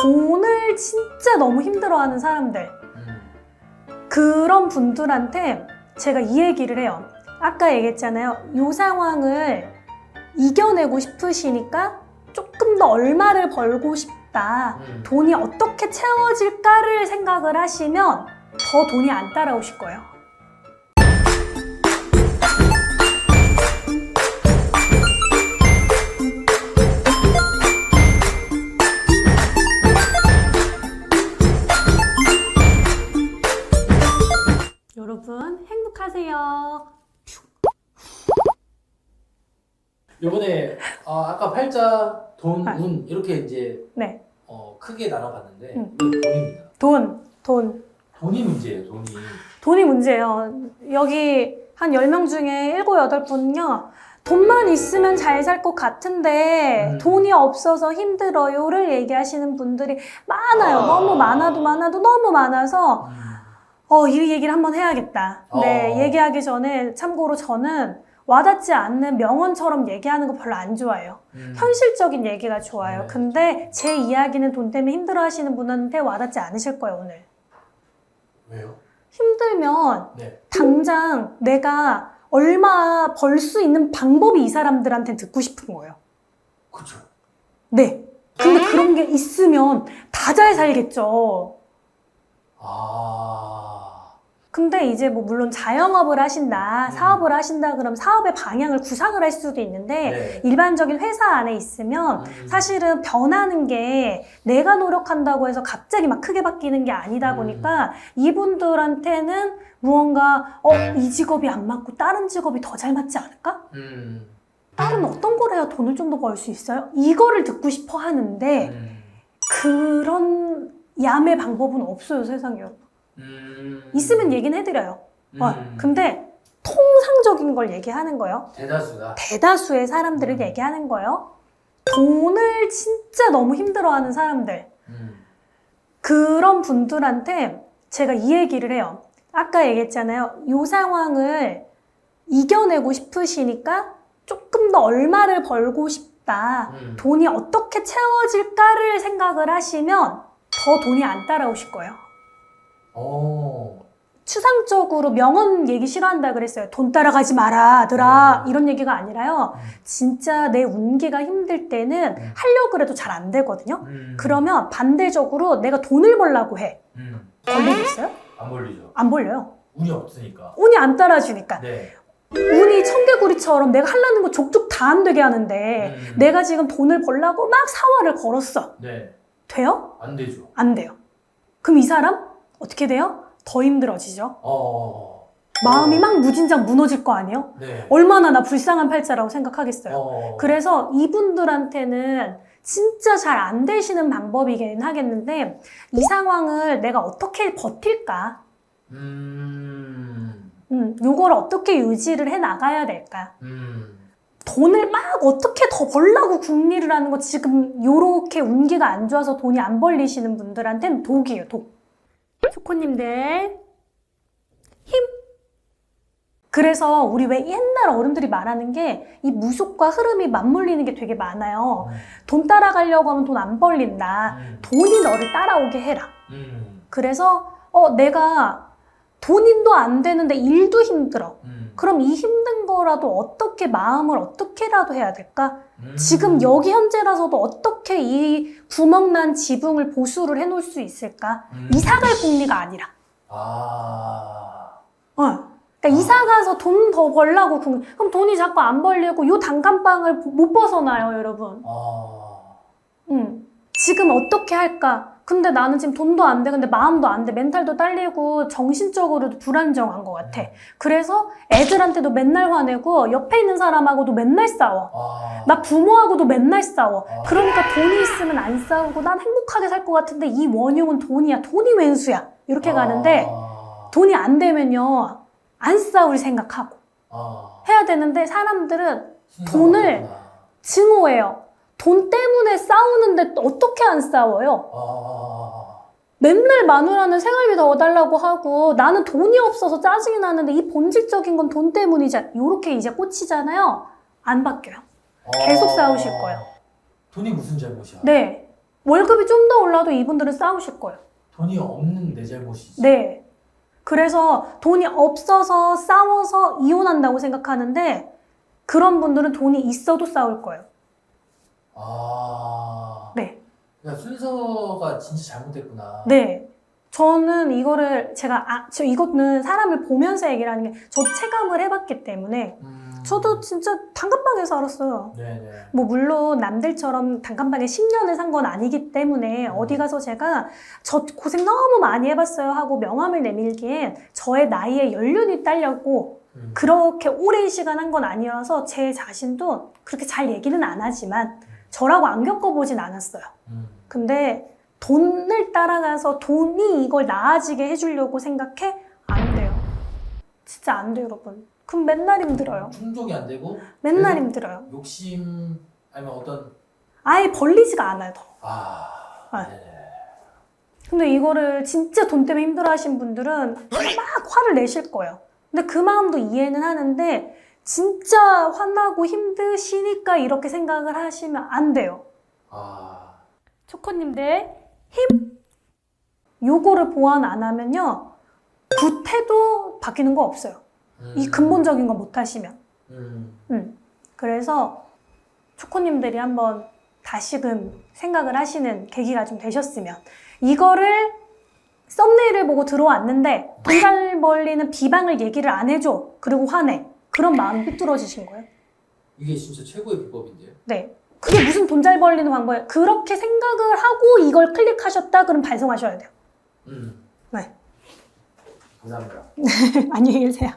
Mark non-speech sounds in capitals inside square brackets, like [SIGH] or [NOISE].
돈을 진짜 너무 힘들어하는 사람들 음. 그런 분들한테 제가 이 얘기를 해요. 아까 얘기했잖아요. 이 상황을 이겨내고 싶으시니까 조금 더 얼마를 벌고 싶다. 음. 돈이 어떻게 채워질까를 생각을 하시면 더 돈이 안 따라오실 거예요. 요번에 어, 아까 팔자, 돈, 아. 운 이렇게 이제 네, 어, 크게 나눠봤는데 음. 돈입니다. 돈, 돈. 돈이 문제예요. 돈이. 돈이 문제예요. 여기 한 10명 중에 7, 8분요. 돈만 있으면 잘 살 것 같은데 음. 돈이 없어서 힘들어요를 얘기하시는 분들이 많아요. 아. 너무 많아도 많아도 너무 많아서 음. 어, 이 얘기를 한번 해야겠다. 네, 어. 얘기하기 전에 참고로 저는 와닿지 않는 명언처럼 얘기하는 거 별로 안 좋아해요. 음. 현실적인 얘기가 좋아요. 네. 근데 제 이야기는 돈 때문에 힘들어 하시는 분한테 와닿지 않으실 거예요, 오늘. 왜요? 힘들면 네. 당장 내가 얼마 벌 수 있는 방법이 이 사람들한테 듣고 싶은 거예요. 그렇죠. 네. 근데 그런 게 있으면 다 잘 살겠죠. 근데 이제 뭐 물론 자영업을 하신다, 음. 사업을 하신다 그럼 사업의 방향을 구상을 할 수도 있는데 네. 일반적인 회사 안에 있으면 음. 사실은 변하는 게 내가 노력한다고 해서 갑자기 막 크게 바뀌는 게 아니다 음. 보니까 이분들한테는 무언가 어, 이 직업이 안 맞고 다른 직업이 더 잘 맞지 않을까? 음. 다른 어떤 걸 해야 돈을 좀 더 벌 수 있어요? 이거를 듣고 싶어 하는데 음. 그런 야매 방법은 없어요 세상에 음. 있으면 얘기는 해드려요 어, 음. 근데 통상적인 걸 얘기하는 거예요 대다수가 대다수의 사람들을 음. 얘기하는 거예요 돈을 진짜 너무 힘들어하는 사람들 음. 그런 분들한테 제가 이 얘기를 해요. 아까 얘기했잖아요. 이 상황을 이겨내고 싶으시니까 조금 더 얼마를 벌고 싶다. 음. 돈이 어떻게 채워질까를 생각을 하시면 더 돈이 안 따라오실 거예요. 어. 추상적으로 명언 얘기 싫어한다 그랬어요. 돈 따라가지 마라, 아들아. 음. 이런 얘기가 아니라요. 음. 진짜 내 운기가 힘들 때는 음. 하려고 그래도 잘 안 되거든요. 음. 그러면 반대적으로 내가 돈을 벌라고 해. 음. 걸리겠어요? 안 걸리죠. 안 벌려요. 운이 없으니까. 운이 안 따라주니까. 네. 운이 청개구리처럼 내가 하려는 거 족족 다 안 되게 하는데 음. 내가 지금 돈을 벌라고 막 사활을 걸었어. 네. 돼요? 안 되죠. 안 돼요. 그럼 이 사람 어떻게 돼요? 더 힘들어지죠. 어. 마음이 막 무진장 무너질 거 아니에요? 네. 얼마나 나 불쌍한 팔자라고 생각하겠어요. 어. 그래서 이분들한테는 진짜 잘 안 되시는 방법이긴 하겠는데 이 상황을 내가 어떻게 버틸까? 음. 음, 요걸 어떻게 유지를 해 나가야 될까? 음. 돈을 막 어떻게 더 벌라고 궁리를 하는 거 지금 요렇게 운기가 안 좋아서 돈이 안 벌리시는 분들한테는 독이에요, 독. 초코님들 힘. 그래서 우리 왜 옛날 어른들이 말하는 게 이 무속과 흐름이 맞물리는 게 되게 많아요. 돈 따라가려고 하면 돈 안 벌린다. 음. 돈이 너를 따라오게 해라. 음. 그래서 어 내가 돈인도 안 되는데 일도 힘들어. 음. 그럼 이 힘든 거라도 어떻게 마음을 어떻게라도 해야 될까? 음. 지금 여기 현재라서도 어떻게 이 구멍난 지붕을 보수를 해놓을 수 있을까? 음. 이사갈 궁리가 아니라. 아. 어. 그러니까 이사 가서 돈 더 벌라고 궁 그럼 돈이 자꾸 안 벌리고 요 단칸방을 못 벗어나요, 여러분. 아. 음. 지금 어떻게 할까? 근데 나는 지금 돈도 안 돼, 근데 마음도 안 돼, 멘탈도 딸리고 정신적으로도 불안정한 것 같아. 그래서 애들한테도 맨날 화내고 옆에 있는 사람하고도 맨날 싸워. 아. 나 부모하고도 맨날 싸워. 아. 그러니까 돈이 있으면 안 싸우고 난 행복하게 살 것 같은데 이 원흉은 돈이야. 돈이 왼수야. 이렇게 가는데 아. 돈이 안 되면요. 안 싸울 생각하고 아. 해야 되는데 사람들은 돈을. 증오해요. 돈 때문에 싸우는데 어떻게 안 싸워요? 아. 맨날 마누라는 생활비 더 달라고 하고 나는 돈이 없어서 짜증이 나는데 이 본질적인 건 돈 때문이잖아. 요렇게 이제 꽂히잖아요. 안 바뀌어요. 계속 싸우실 거예요. 돈이 무슨 잘못이야? 네. 월급이 좀 더 올라도 이분들은 싸우실 거예요. 돈이 없는 내 잘못이지. 네. 그래서 돈이 없어서 싸워서 이혼한다고 생각하는데 그런 분들은 돈이 있어도 싸울 거예요. 아. 네. 야, 순서가 진짜 잘못됐구나. 네. 저는 이거를 제가 아, 저 이거는 사람을 보면서 얘기를 하는 게 저도 체감을 해봤기 때문에 음. 저도 진짜 단칸방에서 알았어요. 네네. 뭐 물론 남들처럼 단칸방에 10년을 산 건 아니기 때문에 음. 어디 가서 제가 저 고생 너무 많이 해봤어요 하고 명함을 내밀기엔 저의 나이에 연륜이 딸렸고 음. 그렇게 오랜 시간 한 건 아니어서 제 자신도 그렇게 잘 얘기는 안 하지만 저라고 안 겪어보진 않았어요. 음. 근데 돈을 따라가서 돈이 이걸 나아지게 해주려고 생각해? 안 돼요. 진짜 안 돼요, 여러분. 그럼 맨날 힘들어요. 충족이 안 되고 맨날 힘들어요. 욕심 아니면 어떤 아예 벌리지가 않아요, 더. 아. 아. 네 네. 근데 이거를 진짜 돈 때문에 힘들어 하신 분들은 막 화를 내실 거예요. 근데 그 마음도 이해는 하는데 진짜 화나고 힘드시니까 이렇게 생각을 하시면 안 돼요. 아. 초코님 들 힘 요거를 보완 안 하면요 구태도 바뀌는 거 없어요. 음. 이 근본적인 거 못 하시면. 음. 음. 그래서 초코님들이 한번 다시금 생각을 하시는 계기가 좀 되셨으면 이거를 썸네일을 보고 들어왔는데 돈잘 벌리는 비방을 얘기를 안 해줘 그리고 화내 그런 마음이 삐뚤어지신 거예요. 이게 진짜 최고의 비법인데요. 네. 그게 무슨 돈 잘 벌리는 방법이에요? 그렇게 생각을 하고 이걸 클릭하셨다? 그럼 반성하셔야 돼요. 음. 네. 감사합니다. [LAUGHS] 안녕히 계세요.